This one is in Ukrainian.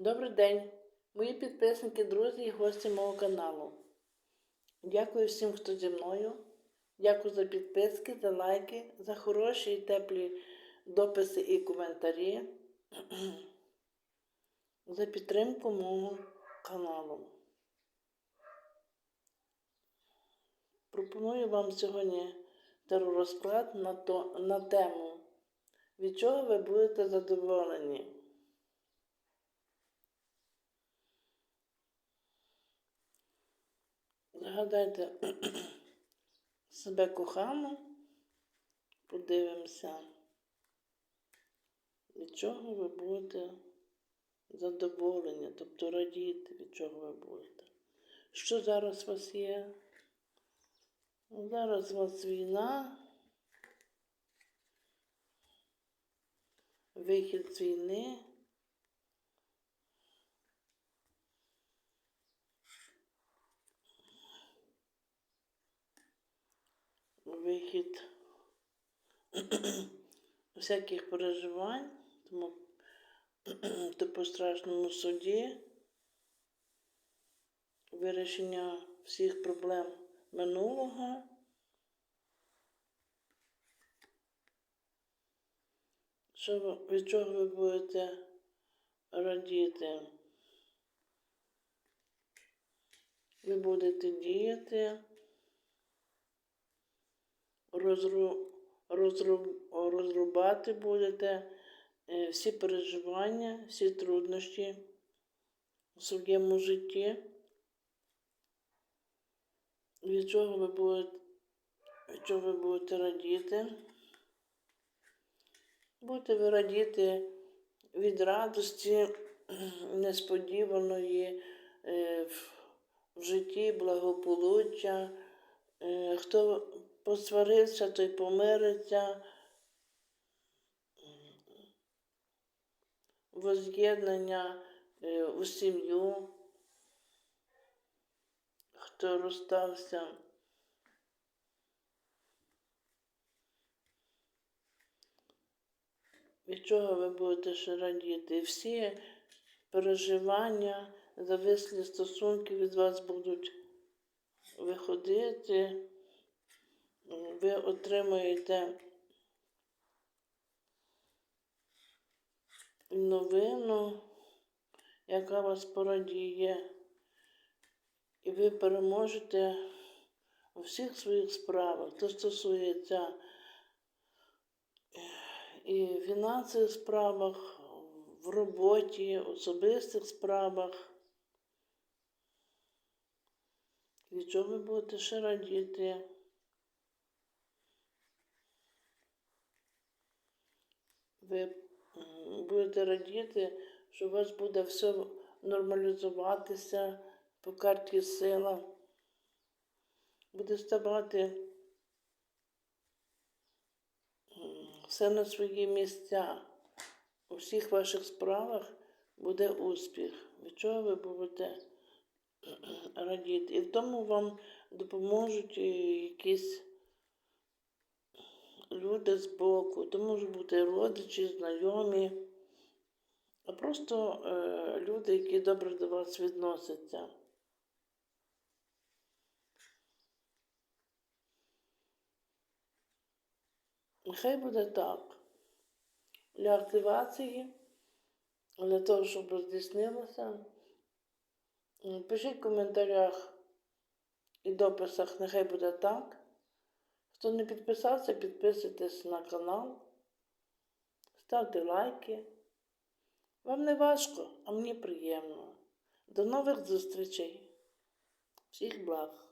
Добрий день, мої підписники, друзі і гості мого каналу. Дякую всім, хто зі мною. Дякую за підписки, за лайки, за хороші і теплі дописи і коментарі, за підтримку мого каналу. Пропоную вам сьогодні теророзклад на, на тему, від чого ви будете задоволені. Згадайте себе кохану, подивимося, від чого ви будете задоволені, тобто радіти, від чого ви будете. Що зараз у вас є? Зараз у вас війна, вихід з війни. Вихід всяких переживань, тому то по страшному суді, вирішення всіх проблем минулого. Що від чого ви будете радіти? Ви будете діяти розру, розру, розрубати будете е, всі переживання, всі труднощі у своєму житті. Від чого ви будете, чого ви будете радіти? Будете ви радіти від радості несподіваної е, в, в житті благополуччя. Е, Хто посварився, той помириться. Воз'єднання е, у сім'ю, хто розстався. Від чого ви будете ще радіти? Всі переживання, завислі стосунки від вас будуть виходити ви отримуєте новину, яка вас порадіє, і ви переможете у всіх своїх справах. Це стосується і в фінансових справах, в роботі, особистих справах. Від чого ви будете ще радіти? Ви будете радіти, що у вас буде все нормалізуватися по карті сила. Буде ставати все на свої місця. У всіх ваших справах буде успіх. Від чого ви будете радіти? І в тому вам допоможуть е, якісь люди збоку, то можуть бути родичі, знайомі, а просто е, люди, які добре до вас відносяться. Нехай буде так. Для активації, для того, щоб здійснилося, пишіть в коментарях і дописах, нехай буде так. Хто не підписався, підписуйтесь на канал, ставте лайки. Вам не важко, а мені приємно. До нових зустрічей. Всіх благ!